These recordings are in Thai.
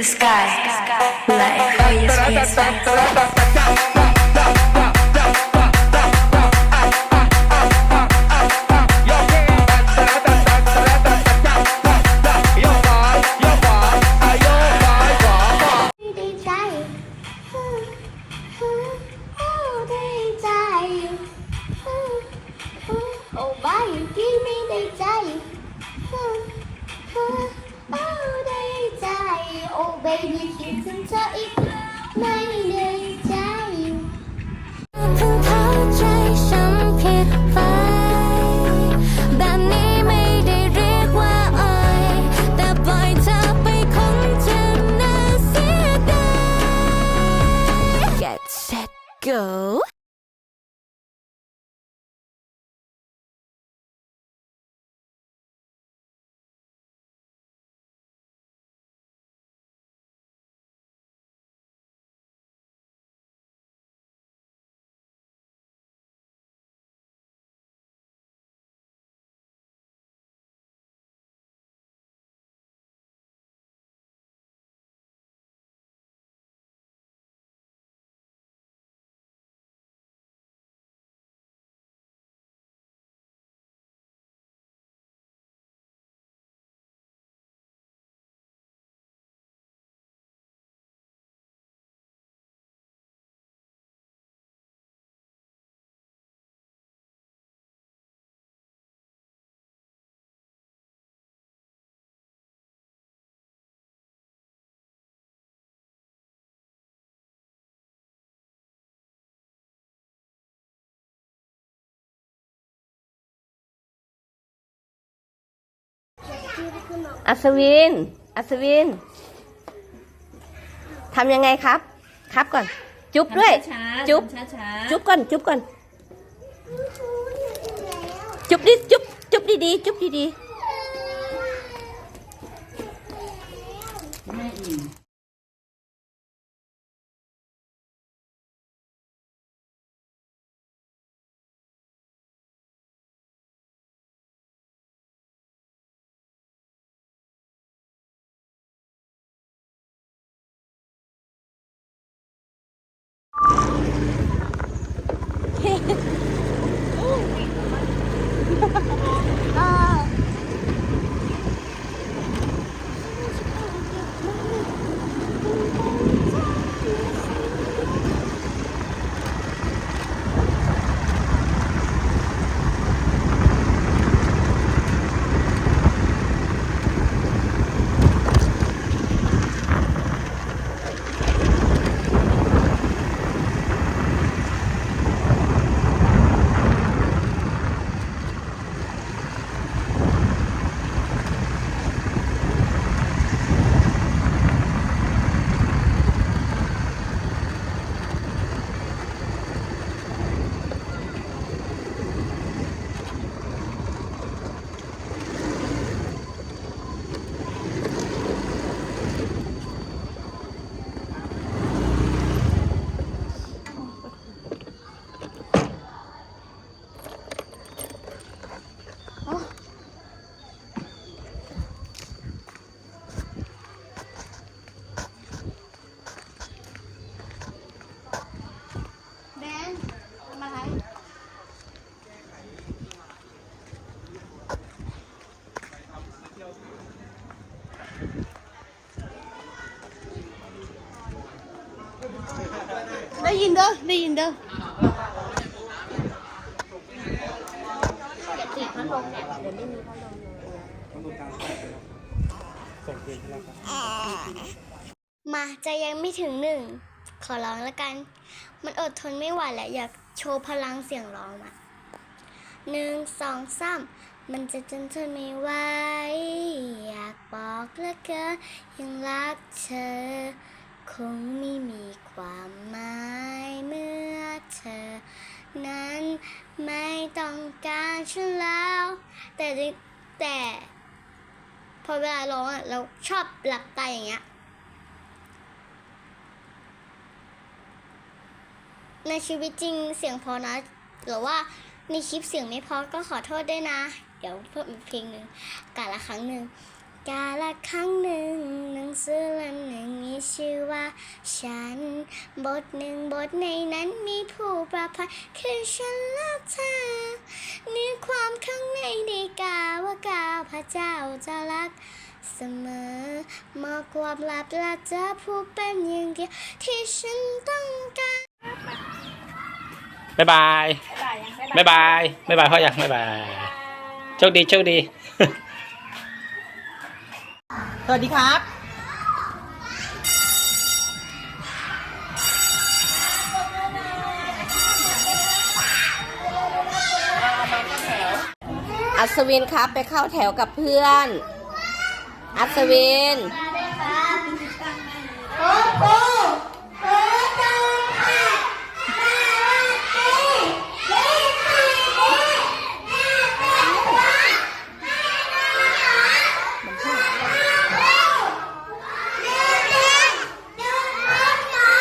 The sky, like oh, Oh baby คิด อัศวิน อัศวิน ทำยังไงครับ ครับก่อน จุ๊บด้วยช้าๆจุ๊บทำช้าๆจุ๊บก่อน จุ๊บก่อน จุ๊บดิ จุ๊บ จุ๊บดีๆ จุ๊บดีแม่อิ่ม ด้ยินเด้อได้ยินเด้อติดพัดลมเนี่ยเดี๋ยวไม่มีพัดลมมาจะยังไม่ถึงหนึ่ง ขอร้องแล้วกัน มันอดทนไม่ไหวแล้วอยากโชว์พลังเสียงร้องมาหนึ่งสองสามมันจะจนทนไม่ไหวอยากบอกเหลือเกินยังรักเธอ คงไม่มีความหมาย ไม่ต้องการฉันแล้ว แต่แต่พอเวลาร้องอะเราชอบหลับตาอย่างเงี้ยในชีวิตจริงเสียงพอนะหรือว่าในคลิปเสียงไม่พอก็ขอโทษด้วยนะ เดี๋ยวเพิ่มอีกเพลงหนึ่งกาละครั้งหนึ่ง กกาละครั้งหนึ่ง หนังสือเล่มหนึ่งมีชื่อว่า ฉัน บทหนึ่งบทในนั้นมีผู้ประพันธ์คือฉันและเธอเนื้อความข้างในได้กล่าวว่ากล่าวพระเจ้าจะรักเสมอมอบความลับและจะพูดเป็นอย่างเดียวที่ฉันต้องการบ๊ายบาย บ๊ายบาย บ๊ายบายพ่อยังบ๊ายบาย โชคดี โชคดี วัสดีครับ อัศวินครับไปเข้าแถวกับเพื่อน อัศวิน โอ้โหโอ้โหค่ะสวัสดีเด็กชายเด็กแม่เป็นว่าแม่เป็นหาแม่เป็นเด็กเด็กเด็กรถหมา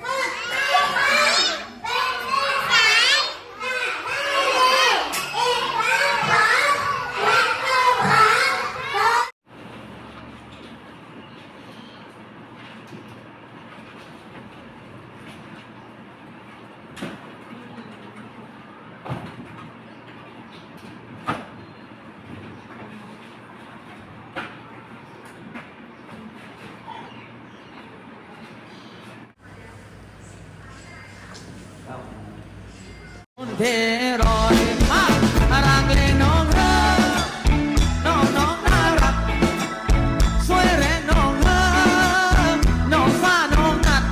ฝึกให้ไปเป็นนิสัยแม่ไม่ดีอีกแล้วขอและก็ขอขอ เทรอยมารักเลยน้องเธอน้องน้องน่ารัก สวยแรงน้องเธอน้องฟ้าน้องนัด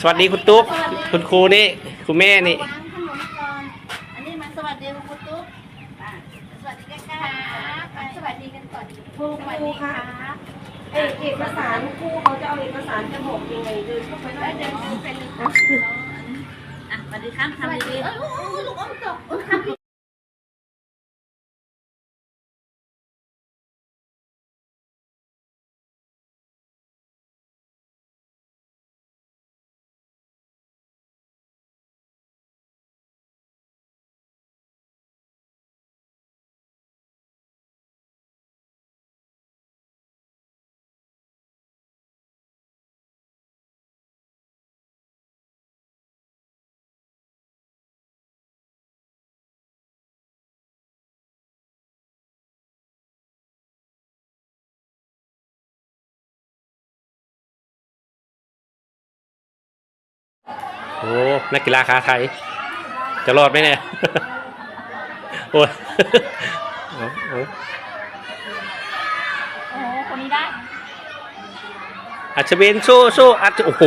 สวัสดีคุณตุ๊กคุณครูนี่ คุณแม่นี่ วางขนมก่อน อันนี้มาสวัสดีคุณครูตุ๊กอะสวัสดีกันครับอะสวัสดีกันก่อนครูสวัสดีค่ะเอกเอกสารครูเขาจะเอาเอกสารจะบอกยังไงเดินเข้าไปแล้วเดินดูเป็นอะ สวัสดีครับทำดีๆ ลูกอมตก โอ้นักกีฬาขาไทย จะรอดไหมเนี่ยโอ้ยโอ้โอ้โอ้โหคนนี้ได้อัศวินสู้สู้อัศโอ้โห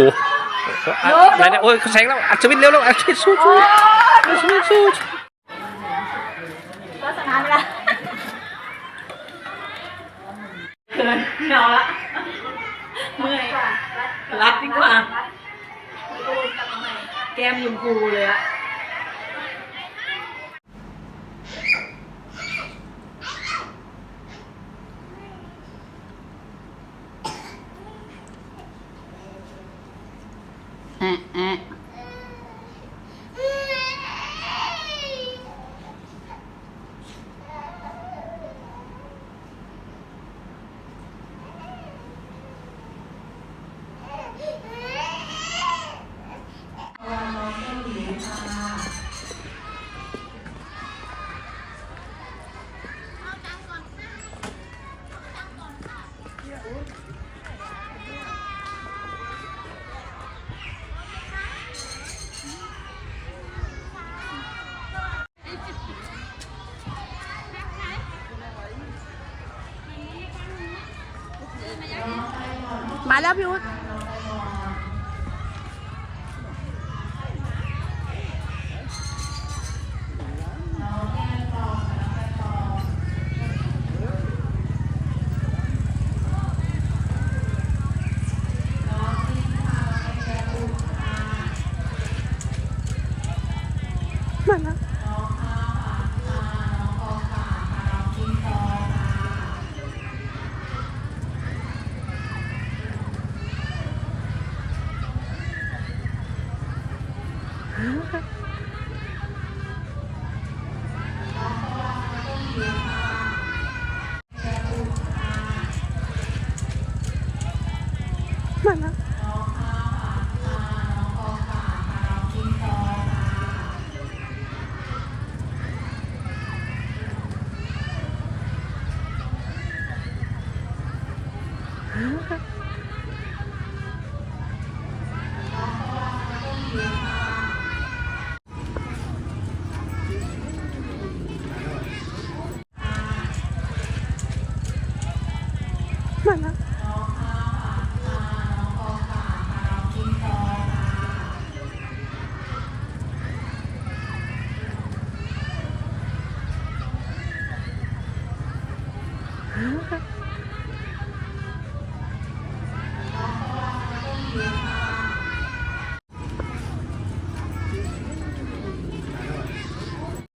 อะไรเนี่ยโอ้ยเขาแซงแล้วอัศวินเร็วแล้วอัศวินสู้สู้อัศวินสู้ก็ชนะไปละเกินไม่เอาละเมื่อยรัดดีกว่าแก้มยิมพูเลยอะแอะ แอะ มาแล้ว Ha ha ha.